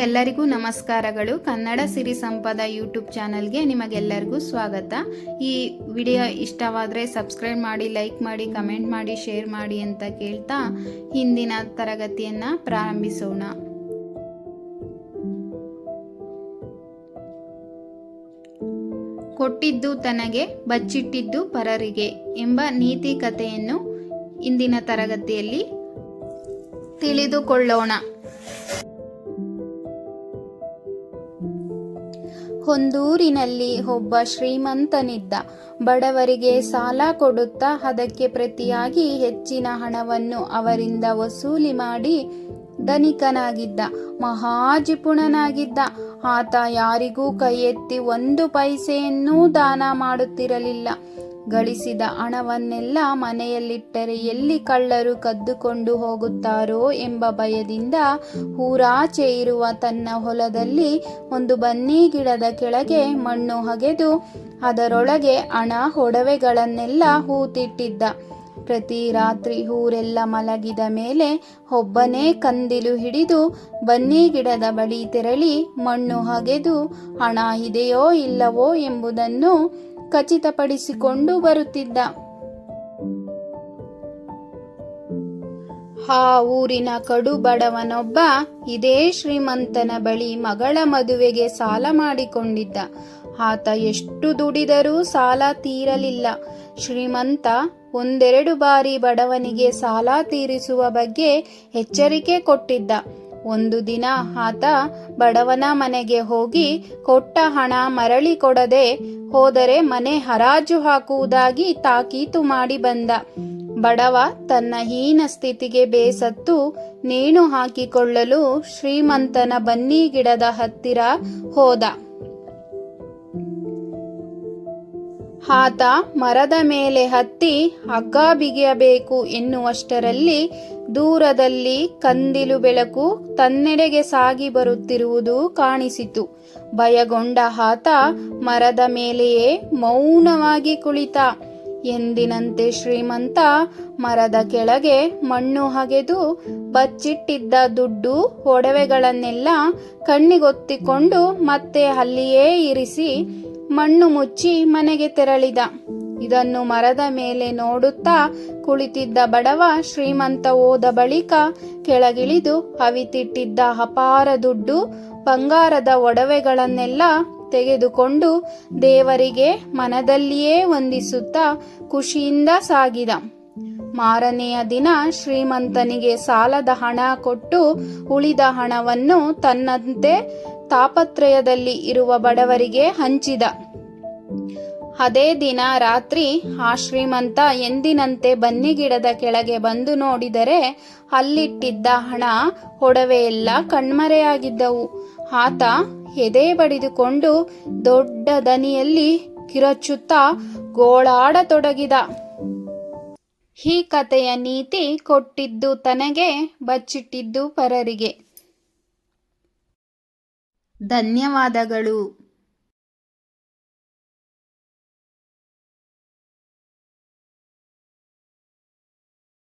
ಎಲ್ಲರಿಗೂ ನಮಸ್ಕಾರಗಳು. ಕನ್ನಡ ಸಿರಿ ಸಂಪದ ಯೂಟ್ಯೂಬ್ ಚಾನಲ್ಗೆ ನಿಮಗೆಲ್ಲರಿಗೂ ಸ್ವಾಗತ. ಈ ವಿಡಿಯೋ ಇಷ್ಟವಾದರೆ ಸಬ್ಸ್ಕ್ರೈಬ್ ಮಾಡಿ, ಲೈಕ್ ಮಾಡಿ, ಕಮೆಂಟ್ ಮಾಡಿ, ಶೇರ್ ಮಾಡಿ ಅಂತ ಕೇಳ್ತಾ ಹಿಂದಿನ ತರಗತಿಯನ್ನು ಪ್ರಾರಂಭಿಸೋಣ. ಕೊಟ್ಟಿದ್ದು ತನಗೆ, ಬಚ್ಚಿಟ್ಟಿದ್ದು ಪರರಿಗೆ ಎಂಬ ನೀತಿ ಕಥೆಯನ್ನು ಇಂದಿನ ತರಗತಿಯಲ್ಲಿ ತಿಳಿದುಕೊಳ್ಳೋಣ. ಹೊಂದೂರಿನಲ್ಲಿ ಒಬ್ಬ ಶ್ರೀಮಂತನಿದ್ದ. ಬಡವರಿಗೆ ಸಾಲ ಕೊಡುತ್ತಾ ಅದಕ್ಕೆ ಪ್ರತಿಯಾಗಿ ಹೆಚ್ಚಿನ ಹಣವನ್ನು ಅವರಿಂದ ವಸೂಲಿ ಮಾಡಿ ಧನಿಕನಾಗಿದ್ದ. ಮಹಾಜಿಪುಣನಾಗಿದ್ದ. ಆತ ಯಾರಿಗೂ ಕೈ ಎತ್ತಿ ಒಂದು ಪೈಸೆಯನ್ನೂ ದಾನ ಮಾಡುತ್ತಿರಲಿಲ್ಲ. ಗಳಿಸಿದ ಹಣವನ್ನೆಲ್ಲ ಮನೆಯಲ್ಲಿಟ್ಟರೆ ಎಲ್ಲಿ ಕಳ್ಳರು ಕದ್ದುಕೊಂಡು ಹೋಗುತ್ತಾರೋ ಎಂಬ ಭಯದಿಂದ ಊರಾಚೆ ಇರುವ ತನ್ನ ಹೊಲದಲ್ಲಿ ಒಂದು ಬನ್ನಿ ಗಿಡದ ಕೆಳಗೆ ಮಣ್ಣು ಹಗೆದು ಅದರೊಳಗೆ ಹಣ ಒಡವೆಗಳನ್ನೆಲ್ಲ ಹೂತಿಟ್ಟಿದ್ದ. ಪ್ರತಿ ರಾತ್ರಿ ಊರೆಲ್ಲ ಮಲಗಿದ ಮೇಲೆ ಒಬ್ಬನೇ ಕಂದಿಲು ಹಿಡಿದು ಬನ್ನಿ ಗಿಡದ ಬಳಿ ತೆರಳಿ ಮಣ್ಣು ಹಗೆದು ಹಣ ಇದೆಯೋ ಇಲ್ಲವೋ ಎಂಬುದನ್ನು ಖಚಿತಪಡಿಸಿಕೊಂಡು ಬರುತ್ತಿದ್ದ. ಆ ಊರಿನ ಕಡು ಬಡವನೊಬ್ಬ ಇದೇ ಶ್ರೀಮಂತನ ಬಳಿ ಮಗಳ ಮದುವೆಗೆ ಸಾಲ ಮಾಡಿಕೊಂಡಿದ್ದ. ಆತ ಎಷ್ಟು ದುಡಿದರೂ ಸಾಲ ತೀರಲಿಲ್ಲ. ಶ್ರೀಮಂತ ಒಂದೆರಡು ಬಾರಿ ಬಡವನಿಗೆ ಸಾಲ ತೀರಿಸುವ ಬಗ್ಗೆ ಎಚ್ಚರಿಕೆ ಕೊಟ್ಟಿದ್ದ. ಒಂದು ದಿನ ಆತ ಬಡವನ ಮನೆಗೆ ಹೋಗಿ ಕೊಟ್ಟ ಹಣ ಮರಳಿ ಕೊಡದೆ ಹೋದರೆ ಮನೆ ಹರಾಜು ಹಾಕುವುದಾಗಿ ತಾಕೀತು ಮಾಡಿ ಬಂದ. ಬಡವ ತನ್ನ ಹೀನ ಸ್ಥಿತಿಗೆ ಬೇಸತ್ತು ನೇಣು ಹಾಕಿಕೊಳ್ಳಲು ಶ್ರೀಮಂತನ ಬನ್ನಿ ಗಿಡದ ಹತ್ತಿರ ಹೋದ. ಆತ ಮರದ ಮೇಲೆ ಹತ್ತಿ ಹಗ್ಗ ಬಿಗಿಯಬೇಕು ಎನ್ನುವಷ್ಟರಲ್ಲಿ ದೂರದಲ್ಲಿ ಕಂದಿಲು ಬೆಳಕು ತನ್ನೆಡೆಗೆ ಸಾಗಿ ಬರುತ್ತಿರುವುದು ಕಾಣಿಸಿತು. ಭಯಗೊಂಡ ಆತ ಮರದ ಮೇಲೆಯೇ ಮೌನವಾಗಿ ಕುಳಿತ. ಎಂದಿನಂತೆ ಶ್ರೀಮಂತ ಮರದ ಕೆಳಗೆ ಮಣ್ಣು ಹಗೆದು ಬಚ್ಚಿಟ್ಟಿದ್ದ ದುಡ್ಡು ಒಡವೆಗಳನ್ನೆಲ್ಲ ಕಣ್ಣಿಗೊತ್ತಿಕೊಂಡು ಮತ್ತೆ ಅಲ್ಲಿಯೇ ಇರಿಸಿ ಮಣ್ಣು ಮುಚ್ಚಿ ಮನೆಗೆ ತೆರಳಿದ. ಇದನ್ನು ಮರದ ಮೇಲೆ ನೋಡುತ್ತಾ ಕುಳಿತಿದ್ದ ಬಡವ ಶ್ರೀಮಂತ ಹೋದ ಬಳಿಕ ಕೆಳಗಿಳಿದು ಅವಿತಿಟ್ಟಿದ್ದ ಅಪಾರ ದುಡ್ಡು, ಬಂಗಾರದ ಒಡವೆಗಳನ್ನೆಲ್ಲ ತೆಗೆದುಕೊಂಡು ದೇವರಿಗೆ ಮನದಲ್ಲಿಯೇ ವಂದಿಸುತ್ತಾ ಖುಷಿಯಿಂದ ಸಾಗಿದ. ಮಾರನೆಯ ದಿನ ಶ್ರೀಮಂತನಿಗೆ ಸಾಲದ ಹಣ ಕೊಟ್ಟು ಉಳಿದ ಹಣವನ್ನು ತನ್ನಂತೆ ತಾಪತ್ರಯದಲ್ಲಿ ಇರುವ ಬಡವರಿಗೆ ಹಂಚಿದ. ಅದೇ ದಿನ ರಾತ್ರಿ ಆ ಶ್ರೀಮಂತ ಎಂದಿನಂತೆ ಬನ್ನಿಗಿಡದ ಕೆಳಗೆ ಬಂದು ನೋಡಿದರೆ ಅಲ್ಲಿಟ್ಟಿದ್ದ ಹಣ ಒಡವೆಯೆಲ್ಲ ಕಣ್ಮರೆಯಾಗಿದ್ದವು. ಆತ ಎದೆ ಬಡಿದುಕೊಂಡು ದೊಡ್ಡ ದನಿಯಲ್ಲಿ ಕಿರಚುತ್ತಾ ಗೋಳಾಡತೊಡಗಿದ. ಈ ಕಥೆಯ ನೀತಿ ಕೊಟ್ಟಿದ್ದು ತನಗೆ ಬಚ್ಚಿಟ್ಟಿದ್ದು ಪರರಿಗೆ. ಧನ್ಯವಾದಗಳು.